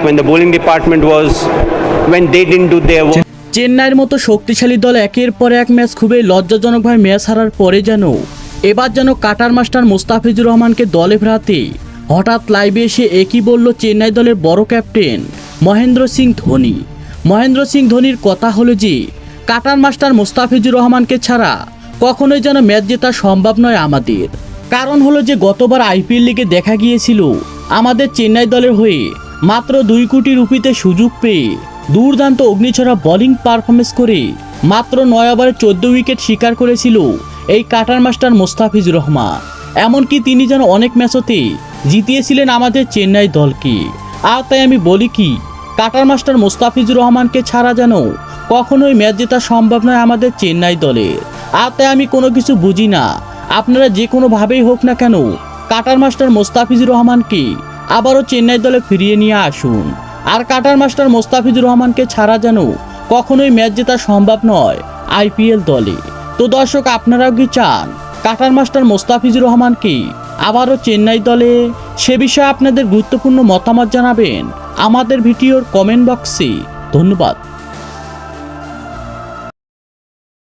when the bowling department was, when they didn't do their work. চেন্নাইয়ের মতো শক্তিশালী দল একের পর এক ম্যাচ খুবই লজ্জাজনকভাবে ম্যাচ হারার পরে যেন, এবার যেন কাটার মাস্টার মুস্তাফিজুর রহমানকে দলে ফেরাতে, হঠাৎ লাইভে এসে একই বলল চেন্নাই দলের বড় ক্যাপ্টেন মহেন্দ্র সিং ধোনি মহেন্দ্র সিং ধোনির কথা হলো যে, কাটার মাস্টার মুস্তাফিজুর রহমানকে ছাড়া কখনোই যেন ম্যাচ জেতা সম্ভব নয় আমাদের কারণ হলো যে গতবার আইপিএল লিগে দেখা গিয়েছিল, আমাদের চেন্নাই দলের হয়ে মাত্র দুই কোটি রুপিতে সুযোগ পেয়ে দুর্দান্ত অগ্নিছড়া বোলিং পারফরমেন্স করে মাত্র নয় ওভারে চোদ্দ উইকেট শিকার করেছিল এই কাটার মাস্টার মোস্তাফিজুর রহমান। এমনকি তিনি যেন অনেক ম্যাচতে জিতিয়েছিলেন আমাদের চেন্নাই দলকে। আর তাই আমি বলি কি, কাটার মাস্টার মোস্তাফিজুর রহমানকে ছাড়া যেন কখনোই ম্যাচ জেতা সম্ভব নয় আমাদের চেন্নাই দলের আর তাই আমি কোনো কিছু বুঝি না, আপনারা যে কোনোভাবেই হোক না কেন, কাটার মাস্টার মোস্তাফিজুর রহমানকে আবারও চেন্নাই দলে ফিরিয়ে নিয়ে আসুন। আর কাটার মাস্টার মোস্তাফিজুর রহমানকে ছাড়া যেন কখনোই ম্যাচ জেতা সম্ভব নয় আইপিএল দলে। তো দর্শক, আপনারাও কি চান? কাটার মাস্টার মোস্তাফিজুর রহমানকে আবারও চেন্নাই দলে? সে বিষয়ে আপনাদের গুরুত্বপূর্ণ মতামত জানাবেন আমাদের ভিডিওর কমেন্ট বক্সে। ধন্যবাদ।